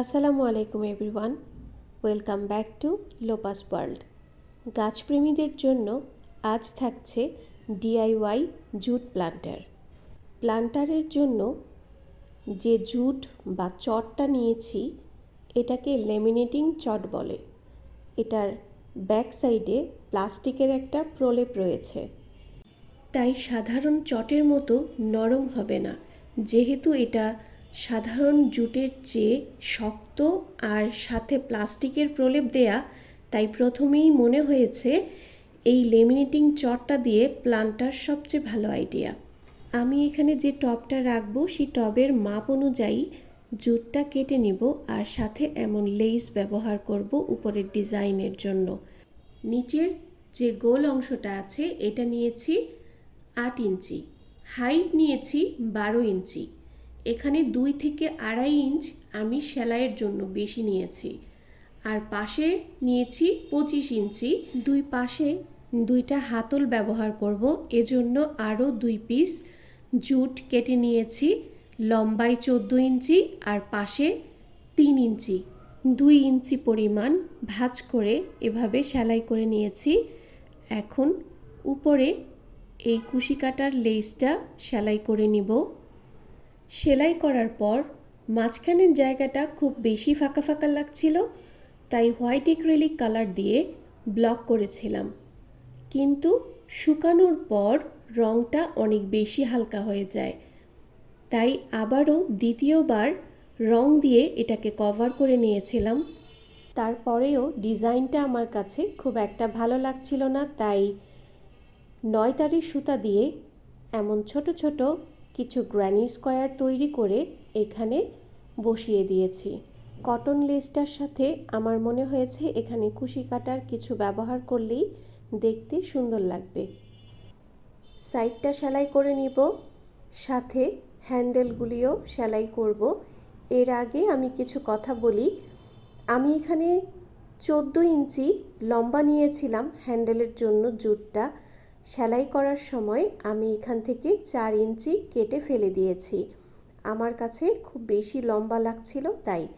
আসসালামু আলাইকুম everyone. Welcome back to Lopa's world. গাছপ্রেমীদের জন্য আজ থাকছে ডিআইওয়াই জুট প্লান্টার। প্লান্টারের জন্য যে জুট বা চটটা নিয়েছি, এটাকে লেমিনেটিং চট বলে। এটার ব্যাক সাইডে প্লাস্টিকের একটা প্রলেপ রয়েছে। তাই সাধারণ চটের মতো নরম হবে না। যেহেতু এটা সাধারণ জুটের চেয়ে শক্ত আর সাথে প্লাস্টিকের প্রলেপ দেয়া, তাই প্রথমেই মনে হয়েছে এই লেমিনেটিং চটটা দিয়ে প্লান্টার সবচেয়ে ভালো আইডিয়া। আমি এখানে যে টবটা রাখব, সেই টবের মাপ অনুযায়ী জুটটা কেটে নিব আর সাথে এমন লেস ব্যবহার করব উপরের ডিজাইনের জন্য। নিচের যে গোল অংশটা আছে, এটা নিয়েছি আট ইঞ্চি, হাইট নিয়েছি বারো ইঞ্চি। এখানে দুই থেকে আড়াই ইঞ্চ আমি সেলাইয়ের জন্য বেশি নিয়েছি। আর পাশে নিয়েছি পঁচিশ ইঞ্চি। দুই পাশে দুইটা হাতল ব্যবহার করব। এজন্য আরও দুই পিস জুট কেটে নিয়েছি। লম্বায় চোদ্দ ইঞ্চি আর পাশে তিন ইঞ্চি। দুই ইঞ্চি পরিমাণ ভাঁজ করে এভাবে সেলাই করে নিয়েছি। এখন উপরে এই কুশি কাটার লেসটা সেলাই করে নিব। সেলাই করার পর মাঝখানের জায়গাটা খুব বেশি ফাঁকা ফাঁকা লাগছিল, তাই হোয়াইট এক্রেলিক কালার দিয়ে ব্লক করেছিলাম। কিন্তু শুকানোর পর রঙটা অনেক বেশি হালকা হয়ে যায়, তাই আবারও দ্বিতীয়বার রং দিয়ে এটাকে কভার করে নিয়েছিলাম। তারপরেও ডিজাইনটা আমার কাছে খুব একটা ভালো লাগছিল না, তাই নয় তারির সুতা দিয়ে এমন ছোট ছোট কিছু গ্র্যানি স্কোয়ার তৈরি করে এখানে বসিয়ে দিয়েছি। কটন লেসটার সাথে আমার মনে হয়েছে এখানে কুশি কাটার কিছু ব্যবহার করলেই দেখতে সুন্দর লাগবে। সাইডটা সেলাই করে নিব, সাথে হ্যান্ডেলগুলিও সেলাই করব। এর আগে আমি কিছু কথা বলি। আমি এখানে চোদ্দ ইঞ্চি লম্বা নিয়েছিলাম হ্যান্ডেলের জন্য জুটটা। সেলাই করার সময় আমি এখান থেকে চার ইঞ্চি কেটে ফেলে দিয়েছি। আমার কাছে খুব বেশি লম্বা লাগছিল তাই।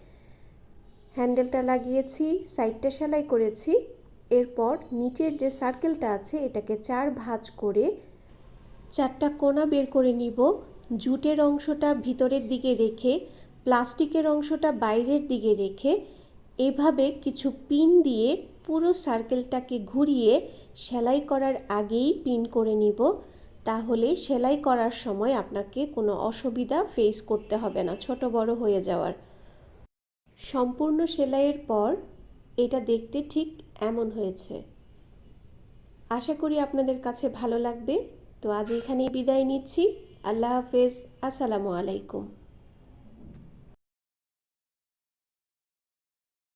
হ্যান্ডেলটা লাগিয়েছি, সাইডটা সেলাই করেছি। এরপর নিচের যে সার্কেলটা আছে, এটাকে চার ভাঁজ করে চারটা কোনা বের করে নিব। জুটের অংশটা ভিতরের দিকে রেখে, প্লাস্টিকের অংশটা বাইরের দিকে রেখে, এভাবে কিছু পিন দিয়ে পুরো সার্কেলটাকে ঘুরিয়ে সেলাই করার আগেই পিন করে নিব। তাহলে সেলাই করার সময় আপনাকে কোনো অসুবিধা ফেস করতে হবে না, ছোট বড় হয়ে যাওয়ার। সম্পূর্ণ সেলাইয়ের পর এটা দেখতে ঠিক এমন হয়েছে। আশা করি আপনাদের কাছে ভালো লাগবে। তো আজ এখানেই বিদায় নিচ্ছি। আল্লাহ হাফেজ। আসসালামু আলাইকুম।